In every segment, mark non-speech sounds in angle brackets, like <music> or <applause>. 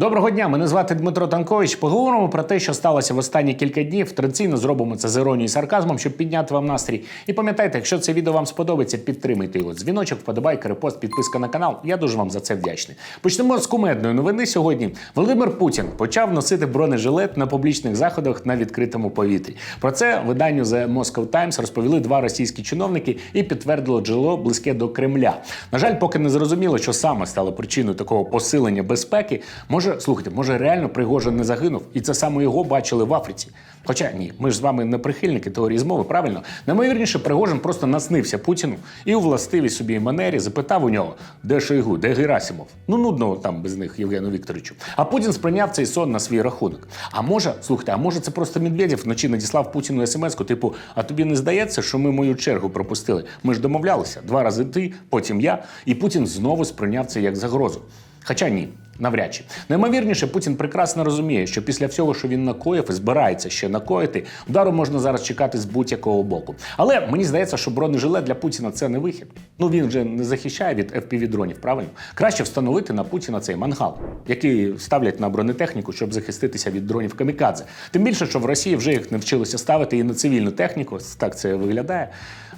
Доброго дня, мене звати Дмитро Танкович. Поговоримо про те, що сталося в останні кілька днів. Традиційно зробимо це з іронією і сарказмом, щоб підняти вам настрій. І пам'ятайте, якщо це відео вам сподобається, підтримайте його. Дзвіночок, вподобайка, репост, підписка на канал. Я дуже вам за це вдячний. Почнемо з кумедної новини сьогодні. Володимир Путін почав носити бронежилет на публічних заходах на відкритому повітрі. Про це виданню The Moscow Times розповіли два російські чиновники і підтвердило джерело близьке до Кремля. На жаль, поки не зрозуміло, що саме стало причиною такого посилення безпеки. Може, слухайте, може реально Пригожин не загинув, і це саме його бачили в Африці. Хоча ні, ми ж з вами не прихильники теорії змови, правильно? Наймовірніше, Пригожин просто наснився Путіну і у властивій собі манері запитав у нього, де Шойгу, де Герасимов. Ну нудно там без них Євгену Вікторовичу. А Путін сприйняв цей сон на свій рахунок. А може, слухайте, а може це просто Медведєв вночі надіслав Путіну смс-ку, типу, а тобі не здається, що ми мою чергу пропустили? Ми ж домовлялися два рази ти, потім я, і Путін знову сприйняв це як загрозу. Хоча ні, навряд чи. Наймовірніше, Путін прекрасно розуміє, що після всього, що він накоїв і збирається ще накоїти, удару можна зараз чекати з будь-якого боку. Але мені здається, що бронежилет для Путіна це не вихід. Ну він вже не захищає від fpv дронів правильно? Краще встановити на Путіна цей мангал, який ставлять на бронетехніку, щоб захиститися від дронів камікадзе. Тим більше, що в Росії вже їх навчилися ставити і на цивільну техніку. Так це виглядає.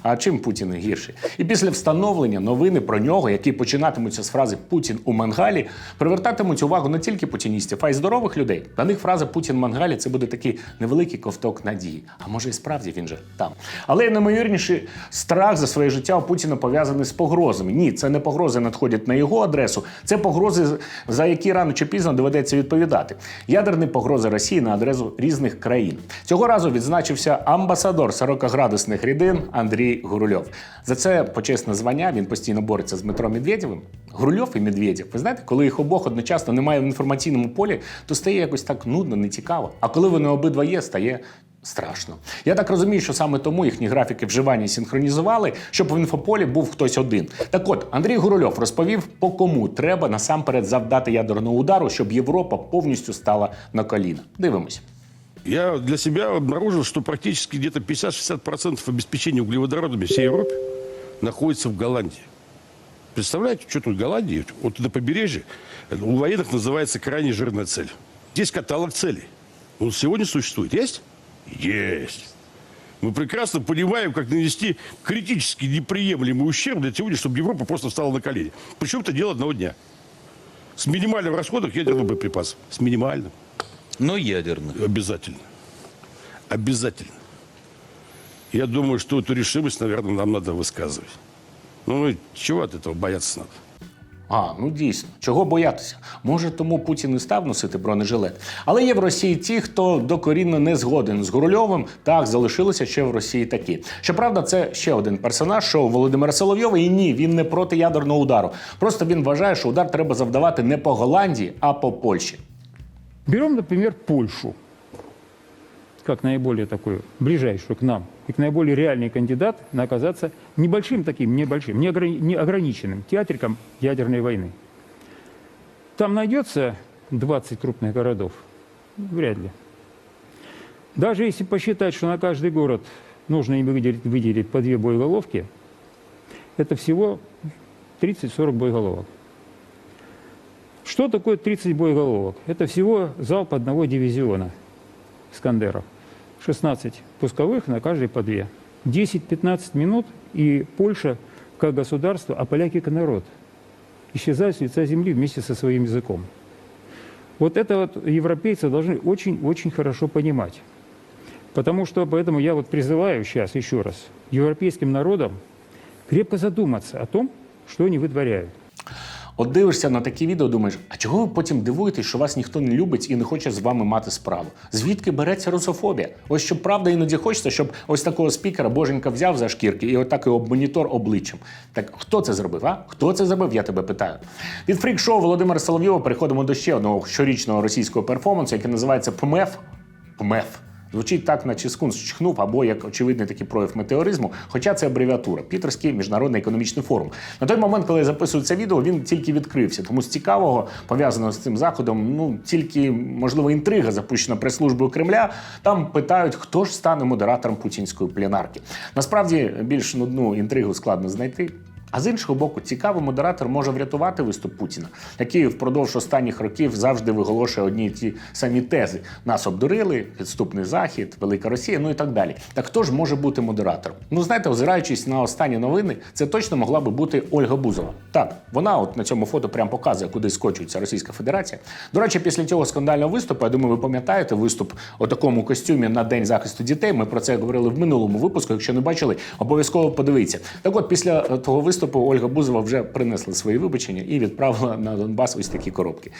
А чим Путін гірший? І після встановлення новини про нього, які починатимуться з фрази Путін у мангалі, привертатимуть увагу не тільки путіністів, а й здорових людей. Для них фраза Путін мангалі це буде такий невеликий ковток надії. А може і справді він же там. Але наймовірніше, страх за своє життя у Путіна пов'язаний з погрозами. Ні, це не погрози надходять на його адресу, це погрози, за які рано чи пізно доведеться відповідати. Ядерні погрози Росії на адресу різних країн. Цього разу відзначився амбасадор 40-градусних рідин Андрій Гурульов. За це почесне звання він постійно бореться з Дмитром Медведєвим. Гурульов і Медведєв. Ви знаєте, коли їх обох одночасно немає в інформаційному полі, то стає якось так нудно, нецікаво. А коли вони обидва є, стає. Страшно. Я так розумію, що саме тому їхні графіки вживання синхронізували, щоб в інфополі був хтось один. Так от, Андрій Гурольов розповів, по кому треба насамперед завдати ядерного удару, щоб Європа повністю стала на коліна. Дивимось. Я для себя обнаружил, что практически где-то 50-60% обеспечения углеводородами всей Европе находится в Голландии. Представляете, что тут в Голландии? Вот на побережье у военных называется крайне жирная цель. Здесь каталог целей. Он сегодня существует. Есть? Есть. Мы прекрасно понимаем, как нанести критически неприемлемый ущерб для сегодня, чтобы Европа просто встала на колени. Причем это дело одного дня. С минимальным расходом ядерных боеприпасов. С минимальным. Но ядерных. Обязательно. Обязательно. Я думаю, что эту решимость, наверное, нам надо высказывать. Ну, чего от этого бояться надо? А, ну дійсно, чого боятися? Може, тому Путін і став носити бронежилет. Але є в Росії ті, хто докорінно не згоден з Гурульовим. Так, залишилися ще в Росії такі. Щоправда, це ще один персонаж шоу Володимира Соловйова. І ні, він не проти ядерного удару. Просто він вважає, що удар треба завдавати не по Голландії, а по Польщі. Берем, например, Польшу, как наиболее такую, ближайшую к нам, и к наиболее реальный кандидат на оказаться небольшим таким, небольшим, неограни- неограниченным театриком ядерной войны. Там найдется 20 крупных городов? Вряд ли. Даже если посчитать, что на каждый город нужно им выделить, выделить по две боеголовки, это всего 30-40 боеголовок. Что такое 30 боеголовок? Это всего залп одного дивизиона «Искандеров». 16 пусковых, на каждой по две. 10-15 минут, и Польша как государство, а поляки как народ исчезают с лица земли вместе со своим языком. Вот это вот европейцы должны очень-очень хорошо понимать. Потому что поэтому я вот призываю сейчас еще раз европейским народам крепко задуматься о том, что они вытворяют. От дивишся на такі відео, думаєш, а чого ви потім дивуєтесь, що вас ніхто не любить і не хоче з вами мати справу? Звідки береться русофобія? Ось щоб правда іноді хочеться, щоб ось такого спікера Боженька взяв за шкірки і отак його монітор обличчям. Так хто це зробив? А хто це зробив? Я тебе питаю. Від фрік-шоу Володимира Соловйова переходимо до ще одного щорічного російського перформансу, який називається ПМЕФ. ПМЕФ. Звучить так, наче скунс чхнув, або як очевидний такий прояв метеоризму, хоча це абревіатура Пітерський міжнародний економічний форум. На той момент, коли я записую це відео, він тільки відкрився. Тому з цікавого пов'язаного з цим заходом, ну тільки можливо інтрига запущена прес-службою Кремля. Там питають, хто ж стане модератором путінської пленарки. Насправді більш нудну інтригу складно знайти. А з іншого боку, цікавий модератор може врятувати виступ Путіна, який впродовж останніх років завжди виголошує одні ті самі тези: нас обдурили, підступний захід, велика Росія, ну і так далі. Так хто ж може бути модератором? Ну знаєте, озираючись на останні новини, це точно могла би бути Ольга Бузова. Так, вона от на цьому фото прям показує, куди скочується Російська Федерація. До речі, після цього скандального виступу, я думаю, ви пам'ятаєте виступ у такому костюмі на день захисту дітей. Ми про це говорили в минулому випуску. Якщо не бачили, обов'язково подивіться. Так от, після е, того виступу Ольга Бузова вже принесла свої вибачення і відправила на Донбас ось такі коробки.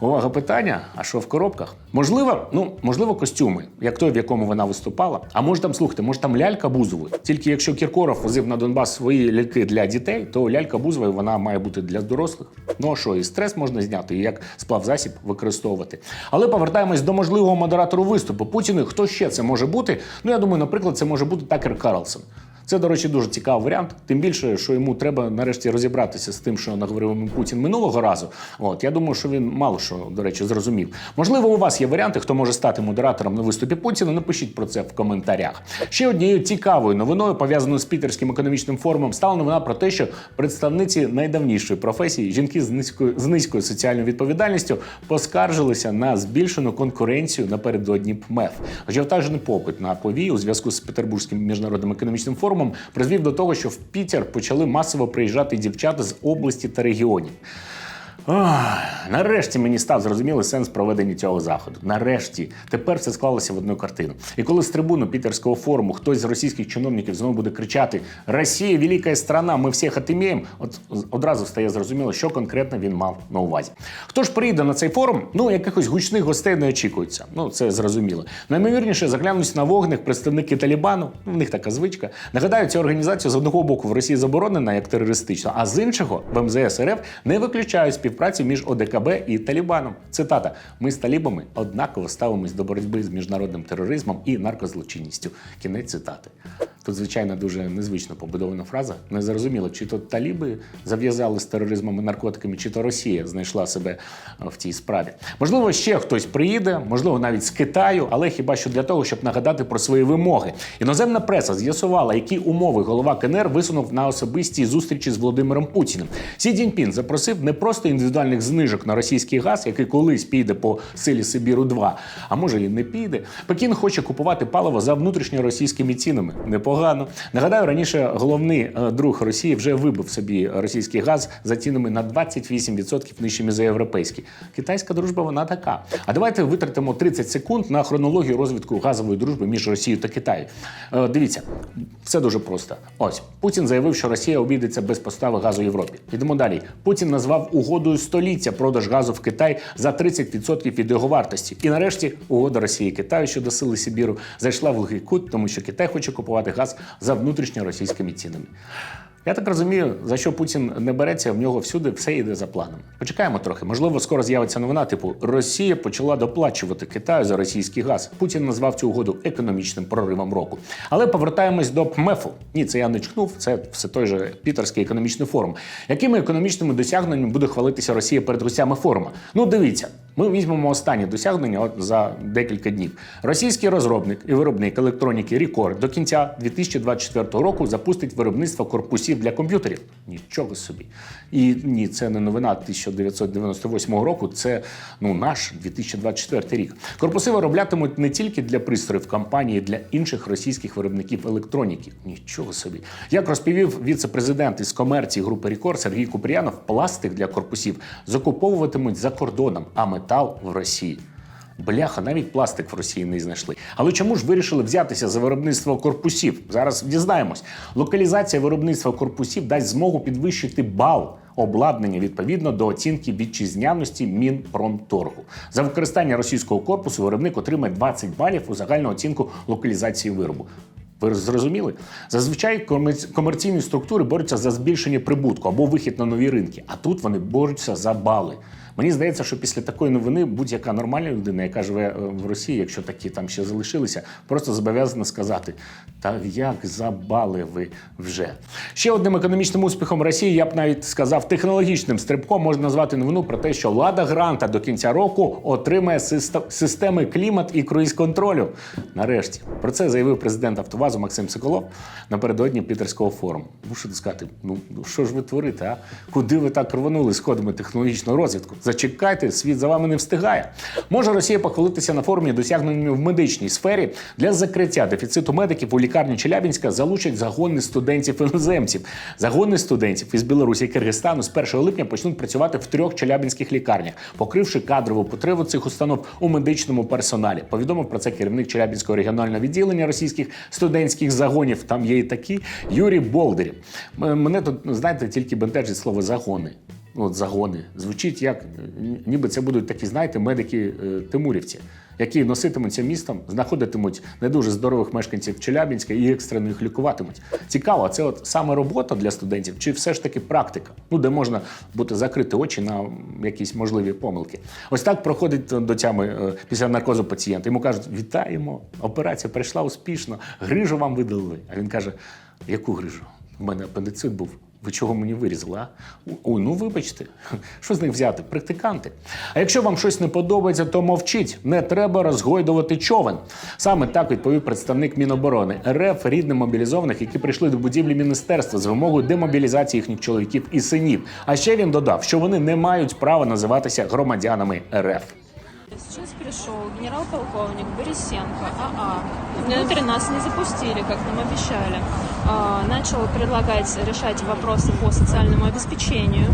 Увага, питання: а що в коробках? Можливо, ну можливо, костюми, як той, в якому вона виступала. А може там слухайте, може там лялька Бузової. Тільки якщо Кіркоров возив на Донбас свої ляльки для дітей, то лялька Бузової вона має бути для дорослих. Ну а що, і стрес можна зняти, і як сплавзасіб використовувати. Але повертаємось до можливого модератору виступу Путіна. Хто ще це може бути? Ну я думаю, наприклад, це може бути Такер Карлсон. Це, до речі, дуже цікавий варіант. Тим більше, що йому треба нарешті розібратися з тим, що наговорив Путін минулого разу. От я думаю, що він мало що, до речі, зрозумів. Можливо, у вас є варіанти, хто може стати модератором на виступі Путіна. Напишіть про це в коментарях. Ще однією цікавою новиною, пов'язаною з Пітерським економічним форумом, стала новина про те, що представниці найдавнішої професії, жінки з низькою з низькою соціальною відповідальністю, поскаржилися на збільшену конкуренцію напередодні ПМЕФ. Ажіотажний попит на повій у зв'язку з Петербурзьким міжнародним економічним форумом призвів до того, що в Пітер почали масово приїжджати дівчата з області та регіонів. Нарешті мені став зрозумілий сенс проведення цього заходу. Нарешті тепер все склалося в одну картину. І коли з трибуну пітерського форуму хтось з російських чиновників знову буде кричати Росія велика страна, ми всіх отиміємо, от одразу стає зрозуміло, що конкретно він мав на увазі. Хто ж прийде на цей форум? Ну якихось гучних гостей не очікується. Ну це зрозуміло. Наймовірніше заглянуть на вогник представники Талібану. Ну, в них така звичка. Нагадаю, цю організацію з одного боку в Росії заборонена як терористична, а з іншого в МЗС РФ не виключають співпраці між ОДКБ і Талібаном. Цитата: ми з талібами однаково ставимось до боротьби з міжнародним тероризмом і наркозлочинністю. Кінець цитати. Тут, звичайно, дуже незвично побудована фраза. Не зрозуміло, чи то таліби зав'язали з тероризмом і наркотиками, чи то Росія знайшла себе е, в цій справі. Можливо, ще хтось приїде, можливо, навіть з Китаю, але хіба що для того, щоб нагадати про свої вимоги. Іноземна преса з'ясувала, які умови голова КНР висунув на особистій зустрічі з Володимиром Путіним. Сі Цзіньпін запросив не просто індивідуальних знижок на російський газ, який колись піде по силі Сибіру 2 а може і не піде. Пекін хоче купувати паливо за внутрішньоросійськими цінами. Непогано. Нагадаю, раніше головний е, друг Росії вже вибив собі російський газ за цінами на 28% нижчими за європейські. Китайська дружба вона така. А давайте витратимо 30 секунд на хронологію розвитку газової дружби між Росією та Китаєм. Е, Дивіться, все дуже просто. Ось Путін заявив, що Росія обійдеться без постави газу Європі. Підемо далі. Путін назвав угодою століття продаж газу в Китай за 30% від його вартості. І нарешті угода Росії Китаю щодо сили Сибіру зайшла в глухий кут, тому що Китай хоче купувати газ за внутрішньоросійськими цінами. Я так розумію, за що Путін не береться, в нього всюди все йде за планом. Почекаємо трохи. Можливо, скоро з'явиться новина, типу Росія почала доплачувати Китаю за російський газ. Путін назвав цю угоду економічним проривом року. Але повертаємось до ПМЕФу. Ні, це я не чхнув. Це все той же Пітерський економічний форум. Якими економічними досягненнями буде хвалитися Росія перед гостями форуму? Ну, дивіться, ми візьмемо останні досягнення за декілька днів. Російський розробник і виробник електроніки Рікор до кінця 2024 року запустить виробництво корпусів для комп'ютерів. Нічого собі. І ні, це не новина 1998 року, це ну наш 2024 рік. Корпуси вироблятимуть не тільки для пристроїв компанії, для інших російських виробників електроніки. Нічого собі. Як розповів віце-президент із комерції групи Рікор Сергій Купріянов, пластик для корпусів закуповуватимуть за кордоном, а метал в Росії. Бляха, навіть пластик в Росії не знайшли. Але чому ж вирішили взятися за виробництво корпусів? Зараз дізнаємось. Локалізація виробництва корпусів дасть змогу підвищити бал обладнання відповідно до оцінки вітчизняності Мінпромторгу. За використання російського корпусу виробник отримає 20 балів у загальну оцінку локалізації виробу. Ви зрозуміли? Зазвичай комерційні структури борються за збільшення прибутку або вихід на нові ринки, а тут вони борються за бали. Мені здається, що після такої новини будь-яка нормальна людина, яка живе е, в Росії, якщо такі там ще залишилися, просто зобов'язана сказати: та як забали ви вже. Ще одним економічним успіхом Росії, я б навіть сказав, технологічним стрибком можна назвати новину про те, що влада гранта до кінця року отримає системи клімат і круїз-контролю. Нарешті про це заявив президент Автовазу Максим Соколов напередодні Пітерського форуму. Мушу сказати, ну ну, що ж ви творите? А куди ви так рванули сходами технологічного розвитку? Зачекайте, світ за вами не встигає. Може Росія похвалитися на форумі досягненнями в медичній сфері для закриття дефіциту медиків у лікарні Челябінська залучать загони студентів іноземців. Загони студентів із Білорусі і Киргизстану з 1 липня почнуть працювати в трьох челябінських лікарнях, покривши кадрову потребу цих установ у медичному персоналі. Повідомив про це керівник Челябінського регіонального відділення російських студентських загонів. Там є і такі Юрій Болдерів. М- Мене тут знаєте тільки бентежить слово загони. Ну, От загони звучить як ніби це будуть такі, знаєте, медики е, тимурівці, які носитимуться містом, знаходитимуть не дуже здорових мешканців Челябінська і екстрено їх лікуватимуть. Цікаво, це от саме робота для студентів, чи все ж таки практика? Ну, де можна бути закрити очі на якісь можливі помилки. Ось так проходить до тями е, після наркозу пацієнт. Йому кажуть: вітаємо, операція пройшла успішно, грижу вам видали. А він каже: яку грижу? У мене апендицит був. Ви чого мені вирізали, а? Ой, ну вибачте, <laughs> що з них взяти? Практиканти. А якщо вам щось не подобається, то мовчіть. Не треба розгойдувати човен. Саме так відповів представник Міноборони РФ рідним мобілізованих, які прийшли до будівлі міністерства з вимогою демобілізації їхніх чоловіків і синів. А ще він додав, що вони не мають права називатися громадянами РФ. Сейчас пришел генерал-полковник Борисенко, АА. Внутрь нас не запустили, как нам обещали. А, Начал предлагать решать вопросы по социальному обеспечению.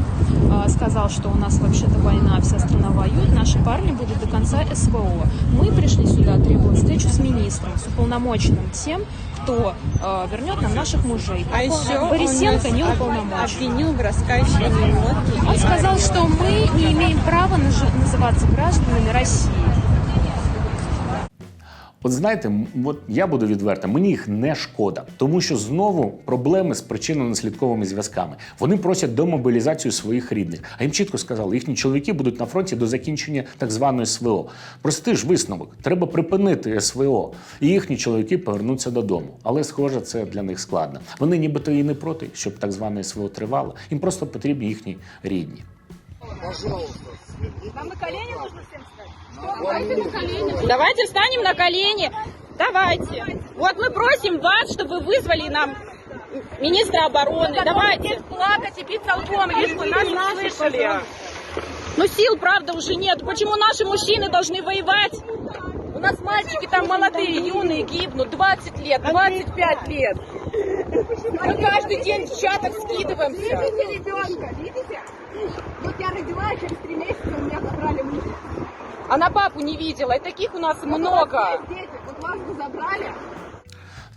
А, Сказал, что у нас вообще-то война, вся страна воюет, наши парни будут до конца СВО. Мы пришли сюда, требуем встречу с министром, с уполномоченным тем, кто э, вернет нам наших мужей. А еще Борисенко не уполномочен. обвинил в раскачивании. Он сказал, что мы не имеем права называться гражданами России. От знаєте, от я буду відвертим, мені їх не шкода, тому що знову проблеми з причинно-наслідковими зв'язками. Вони просять демобілізацію своїх рідних. А їм чітко сказали, їхні чоловіки будуть на фронті до закінчення так званої СВО. Простий ж висновок, треба припинити СВО, і їхні чоловіки повернуться додому. Але схоже, це для них складно. Вони нібито і не проти, щоб так зване СВО тривало. Їм просто потрібні їхні рідні. Давайте встанем на колени. Давайте. Вот мы просим вас, чтобы вы вызвали нам министра обороны. Давайте. плакать и бить толпом, лишь бы нас не слышали. Ну сил, правда, уже нет. Почему наши мужчины должны воевать? У нас мальчики там молодые, юные гибнут. 20 лет, 25 лет. Мы каждый день в чатах скидываемся. Видите ребенка, видите? Вот я родила, и через три месяца у меня забрали мужа. Она папу не видела, и таких у нас много. Дети, вот вас забрали,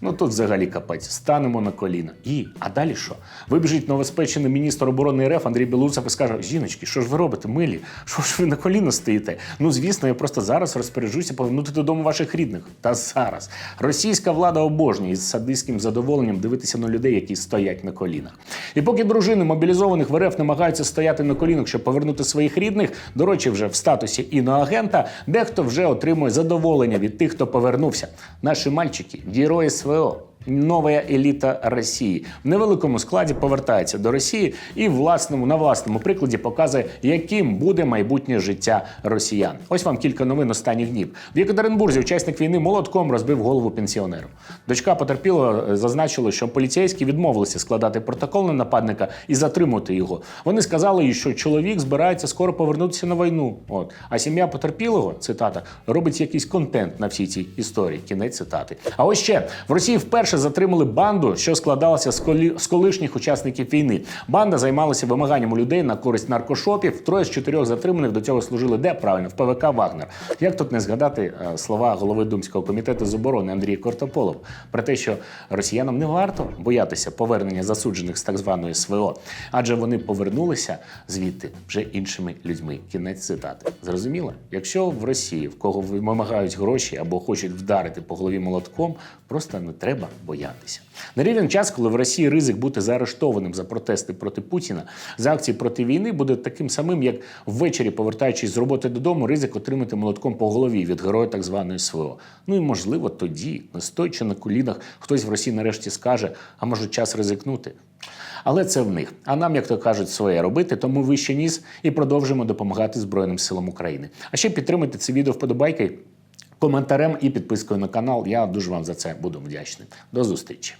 Ну тут взагалі капець. Станемо на коліна. І, а далі що? Вибіжить новоспечений міністр оборони РФ Андрій Білоусов і скаже: жіночки, що ж ви робите, милі? Що ж ви на коліна стоїте? Ну звісно, я просто зараз розпоряджуся повернути додому ваших рідних. Та зараз російська влада обожнює із садистським задоволенням дивитися на людей, які стоять на колінах. І поки дружини мобілізованих в РФ намагаються стояти на колінах, щоб повернути своїх рідних, до речі, вже в статусі іноагента, дехто вже отримує задоволення від тих, хто повернувся. Наші мальчики, герої СВО. Нова еліта Росії в невеликому складі повертається до Росії і власному на власному прикладі показує, яким буде майбутнє життя росіян. Ось вам кілька новин останніх днів. В Єкатеринбурзі учасник війни молотком розбив голову пенсіонеру. Дочка потерпілого е, зазначила, що поліцейські відмовилися складати протокол на нападника і затримати його. Вони сказали, їй, що чоловік збирається скоро повернутися на війну. От а сім'я потерпілого, цитата, робить якийсь контент на всій цій історії. Кінець цитати. А ось ще в Росії вперше затримали банду, що складалася з, колі... з колишніх учасників війни. Банда займалася вимаганням людей на користь наркошопів. Троє з чотирьох затриманих до цього служили де правильно в ПВК Вагнер. Як тут не згадати е, слова голови Думського комітету з оборони Андрія Кортополов про те, що росіянам не варто боятися повернення засуджених з так званої СВО, адже вони повернулися звідти вже іншими людьми. Кінець цитати. Зрозуміло? Якщо в Росії в кого вимагають гроші або хочуть вдарити по голові молотком, просто не треба боятися. На рівень час, коли в Росії ризик бути заарештованим за протести проти Путіна, за акції проти війни буде таким самим, як ввечері, повертаючись з роботи додому, ризик отримати молотком по голові від героя так званої СВО. Ну і можливо тоді, не стоячи на колінах, хтось в Росії нарешті скаже: а може час ризикнути. Але це в них. А нам, як то кажуть, своє робити, тому вище ніс і продовжуємо допомагати Збройним силам України. А ще підтримайте це відео вподобайки, коментарем і підпискою на канал. Я дуже вам за це буду вдячний. До зустрічі.